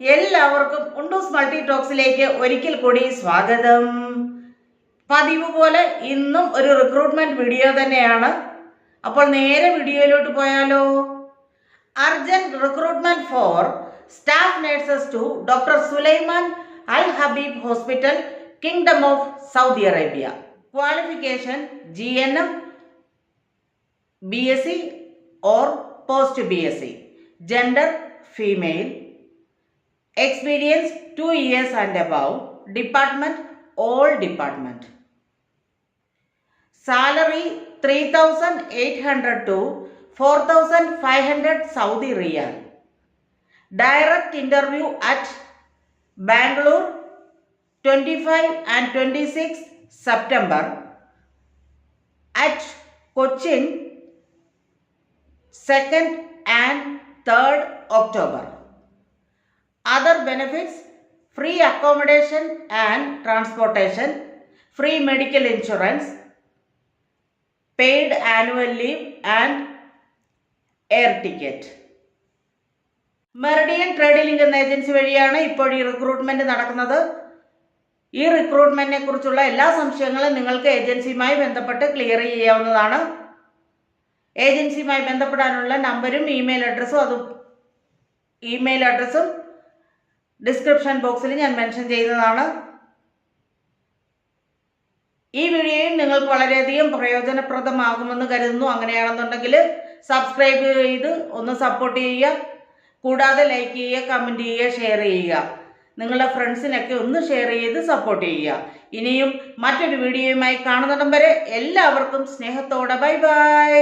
എല്ലാവർക്കും ഉണ്ടൂസ് മൾട്ടി ടോക്സിലേക്ക് ഒരിക്കൽ കൂടി സ്വാഗതം. പതിവ് പോലെ ഇന്നും ഒരു റിക്രൂട്ട്മെന്റ് വീഡിയോ തന്നെയാണ്. അപ്പോൾ നേരെ വീഡിയോയിലോട്ട് പോയാലോ? Urgent recruitment for staff nurses to doctor Sulaiman Al Habib hospital kingdom of Saudi Arabia qualification G N M B S C or post B S C gender female experience 2 years and above. Department all department. Salary 3800 to 4500 saudi riyal. Direct interview at bangalore 25 and 26 september. At cochin 2nd and 3rd october other benefits free accommodation and transportation free medical insurance paid annual leave and air ticket Meridian Trade Link എന്ന agency വഴിയാണ് ഇപ്പോൾ ഈ recruitment നടക്കുന്നത്. ഈ റിക്രൂട്ട്മെന്റിനെ കുറിച്ചുള്ള എല്ലാ സംശയങ്ങളും നിങ്ങൾക്ക് ഏജൻസിയുമായി ബന്ധപ്പെട്ട് ക്ലിയർ ചെയ്യാവുന്നതാണ്. ഏജൻസിയുമായി ബന്ധപ്പെടാനുള്ള നമ്പരും ഇമെയിൽ അഡ്രസ്സും അതും ഇമെയിൽ അഡ്രസ്സും ഡിസ്ക്രിപ്ഷൻ ബോക്സിൽ ഞാൻ മെൻഷൻ ചെയ്യുന്നതാണ് ഈ വീഡിയോയും നിങ്ങൾക്ക് വളരെയധികം പ്രയോജനപ്രദമാകുമെന്ന് കരുതുന്നു. അങ്ങനെയാണെന്നുണ്ടെങ്കിൽ സബ്സ്ക്രൈബ് ചെയ്ത് ഒന്ന് സപ്പോർട്ട് ചെയ്യുക. കൂടാതെ ലൈക്ക് ചെയ്യുക കമന്റ് ചെയ്യുക ഷെയർ ചെയ്യുക. നിങ്ങളുടെ ഫ്രണ്ട്സിനൊക്കെ ഒന്ന് ഷെയർ ചെയ്ത് സപ്പോർട്ട് ചെയ്യുക. ഇനിയും മറ്റൊരു വീഡിയോയുമായി കാണുന്നിടം വരെ എല്ലാവർക്കും സ്നേഹത്തോടെ ബൈ ബൈ